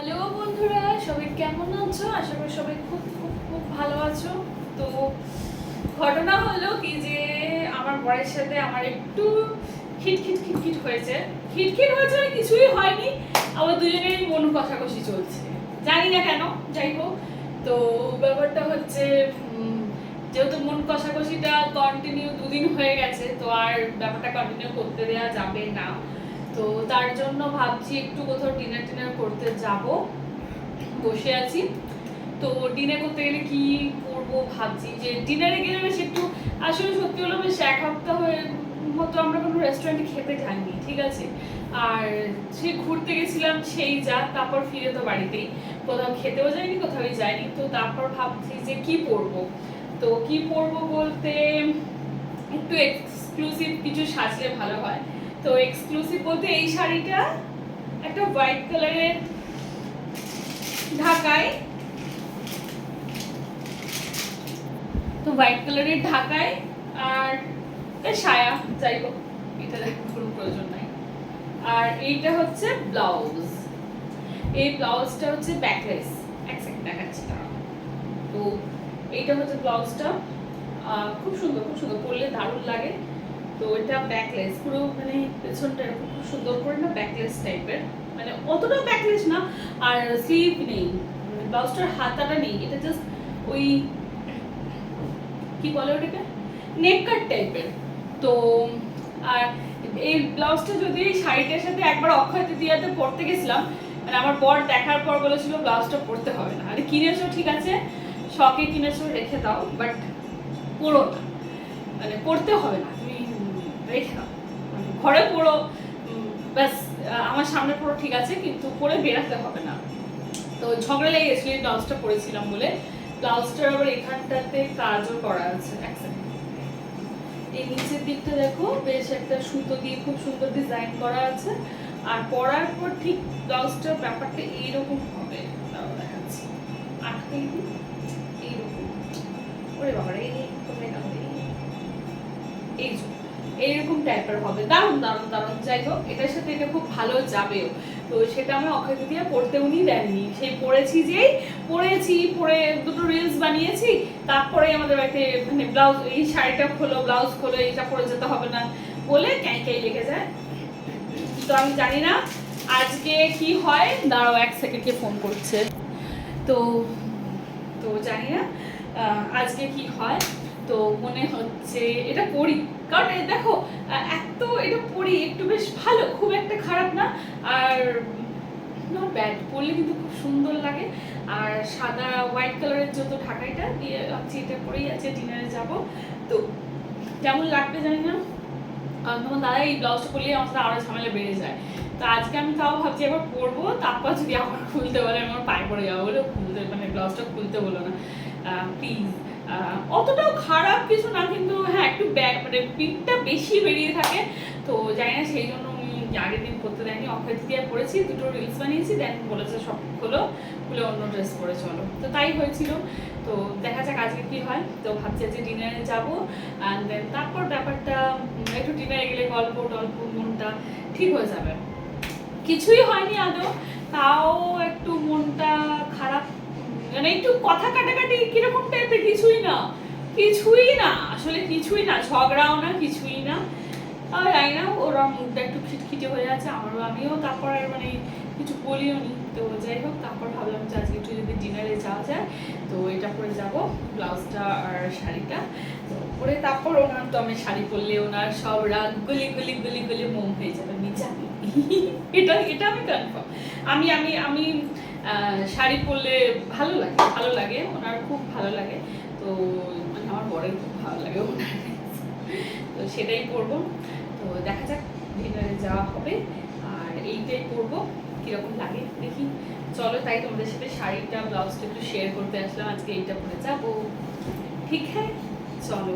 Hello বন্ধুরা, সবাই কেমন আছো? আশা করি সবাই খুব খুব খুব ভালো আছো। তো ঘটনা হলো কি যে, আমার বরের সাথে আমার একটু খিটখিট খিটখিট হয়েছে। খিটখিট হয়েছে মানে কিছুই হয়নি। আবার দুজনেরই মন কষাকষি চলছে। জানি না কেন, যাই হোক। তো ব্যাপারটা হচ্ছে যেহেতু মন কষাকষিটা কন্টিনিউ দুদিন হয়ে গেছে, তো আর ব্যাপারটা কন্টিনিউ করতে দেওয়া যাবে না। তো তার জন্য ভাবছি একটু কোথাও ডিনার টিনার করতে যাব। বসে আছি। তো ডিনার করতে গেলে কি করব ভাবছি যে ডিনারে গেলে বেশ একটু, আসলে সত্যি হলো বেশ এক সপ্তাহ হয়ে মতো আমরা কোনো রেস্টুরেন্টে খেতে যাইনি, ঠিক আছে? আর সে ঘুরতে গেছিলাম সেই যা, তারপর ফিরে তো বাড়িতেই। কোথাও খেতেও যাইনি কোথাও যাইনি। তো তারপর ভাবছি যে কি পরবো? তো কি পরবো বলতে একটু এক্সক্লুসিভ কিছু সাজলে ভালো হয়। তো এক্সক্লুসিভ বলতে এই শাড়িটা একটা হোয়াইট কালারের ঢাকায়। তো হোয়াইট কালারের ঢাকায় আর সায়া, যাই হোক, এটা দেখার কোনো প্রয়োজন নাই। আর এইটা হচ্ছে ব্লাউজ এই ব্লাউজটা হচ্ছে ব্যাকলেস এক সেকেন্ড দেখাচ্ছি। তো এইটা হচ্ছে ব্লাউজটা খুব সুন্দর খুব সুন্দর, পরলে দারুণ লাগে। তো এটা ব্যাকলেস পুরো মানে পেছনটা খুব সুন্দর করে না ব্যাকলেস টাইপের মানে অতটাও ব্যাকলেস না, আর স্লিভ নেই মানে ব্লাউজটার হাতাটা নেই, এটা জাস্ট ওই কি বলে ওটাকে? নেক কাট টাইপের তো, আর এই ব্লাউজটা যদি শাড়িটার সাথে একবার অক্ষয় তৃতীয়াতে পরতে গেছিলাম মানে আমার বর দেখার পর বলেছিল ব্লাউজটা পরতে হবে না। আরে কিনেছো, ঠিক আছে, শখে কিনেছো, রেখে দাও বাট পরো না। মানে পড়তে হবে না। মানে ঘরে পড়ো ব্যাস আমার সামনে পড়ো ঠিক আছে, কিন্তু পরে বেরাতে হবে না। তো ঝগড়া লেগে গেছিল, এই ব্লাউজটা পরেছিলাম বলে। ব্লাউজটার আবার এখানটাতে কাজও করা আছে, এক। এই নিচের দিকটা দেখো, বেশ একটা সুতো দিয়ে খুব সুন্দর ডিজাইন করা আছে। আর পরার পর ঠিক ব্লাউজটার ব্যাপারটা এইরকম হবে দেখাচ্ছি। আটকে। এইরকম। ওরে বাবা রে এইরকম টাইপের হবে। দারুণ দারুণ দারুণ। যাই হোক, এটার সাথে এটা খুব ভালো যাবেও। তো সেটা আমি অক্ষয় তৃতীয়া পড়তে উনি দেননি। সেই পড়েছি যেই, পড়েছি পরে দুটো রিলস বানিয়েছি, তারপরে আমাদের বাড়িতে মানে ব্লাউজ এই শাড়িটা খোলো ব্লাউজ খোলো, এইটা পরে যেতে হবে না বলে ক্যাঁ ক্যাঁ লেগে যায়। তো আমি জানি না আজকে কি হয়। দাঁড়াও এক সেকেন্ডকে ফোন করছে। তো তো জানি না আজকে কি হয়। তো মনে হচ্ছে এটা পড়ি। কারণ দেখো এত এটা পড়ি একটু বেশ ভালো, খুব একটা খারাপ না। আর নট ব্যাড পরলে কিন্তু খুব সুন্দর লাগে। আর সাদা হোয়াইট কালারের যত ঢাকাইটা দিয়ে ভাবছি এটা পরেই আছে ডিনারে যাব। তো কেমন লাগবে জানি না। আর তোমার দাদা এই ব্লাউজটা পরলে আমার সাথে আরও ঝামেলা বেড়ে যায়। তো আজকে আমি তাও ভাবছি একবার পরবো, তারপর যদি আমার খুলতে বলে আমার পায়ে পড়ে যাব বলে খুলতে মানে ব্লাউজটা খুলতে বলো না। প্লিজ অতটাও খারাপ কিছু না, কিন্তু হ্যাঁ একটু ব্যাক মানে পিঠটা বেশি বেরিয়ে থাকে। তো জানি না, সেই জন্য আগের দিন করতে দেয়নি, অক্ষয় তৃতীয়া পরেছি দুটো রিলস বানিয়েছি দেন বলেছে সব হলো খুলে অন্য ড্রেস পরে চলো। তো তাই হয়েছিল। তো দেখা যাক আজকে কি হয়। তো ভাবছি যে ডিনারে যাব অ্যান্ড দেন তারপর ব্যাপারটা একটু ডিনারে গেলে গল্প টল্প, মনটা ঠিক হয়ে যাবে। কিছুই হয়নি আদৌ, তাও একটু মনটা খারাপ মানে একটু কথা কাটাকাটি কীরকম টাইপের কিছুই না। কিছুই না, আসলে কিছুই না, ঝগড়াও না, কিছুই না। আর জানি না, ওরা মুখটা একটু খিটখিটে হয়ে আছে, আমারও আমিও, তারপর আর মানে কিছু বলিও নি। তো যাই হোক, তারপর ভাবলাম যে আজকে একটু যদি ডিনারে যাওয়া যায়, তো এটা পরে যাব, ব্লাউজটা আর শাড়িটা। তো পরে তারপর ওনার তো আমি শাড়ি পরলে ওনার সব রাগ গুলি গুলি গুলি গুলি মোম হয়ে যাবে আমি জানি এটা এটা আমি কনফার্ম আমি আমি আমি শাড়ি পরলে ভালো লাগে ভালো লাগে, ওনার খুব ভালো লাগে। তো মানে আমার বরের খুব ভালো লাগে ওনার। তো সেটাই করব তো দেখা যাক ডিনারে যাওয়া হবে। আর এইটাই করব কীরকম লাগে দেখি। চলো, তাই তোমাদের সাথে শাড়িটা, ব্লাউজটা একটু শেয়ার করতে আসলাম। আজকে এইটা পরে যাব। ঠিক হ্যাঁ? চলো।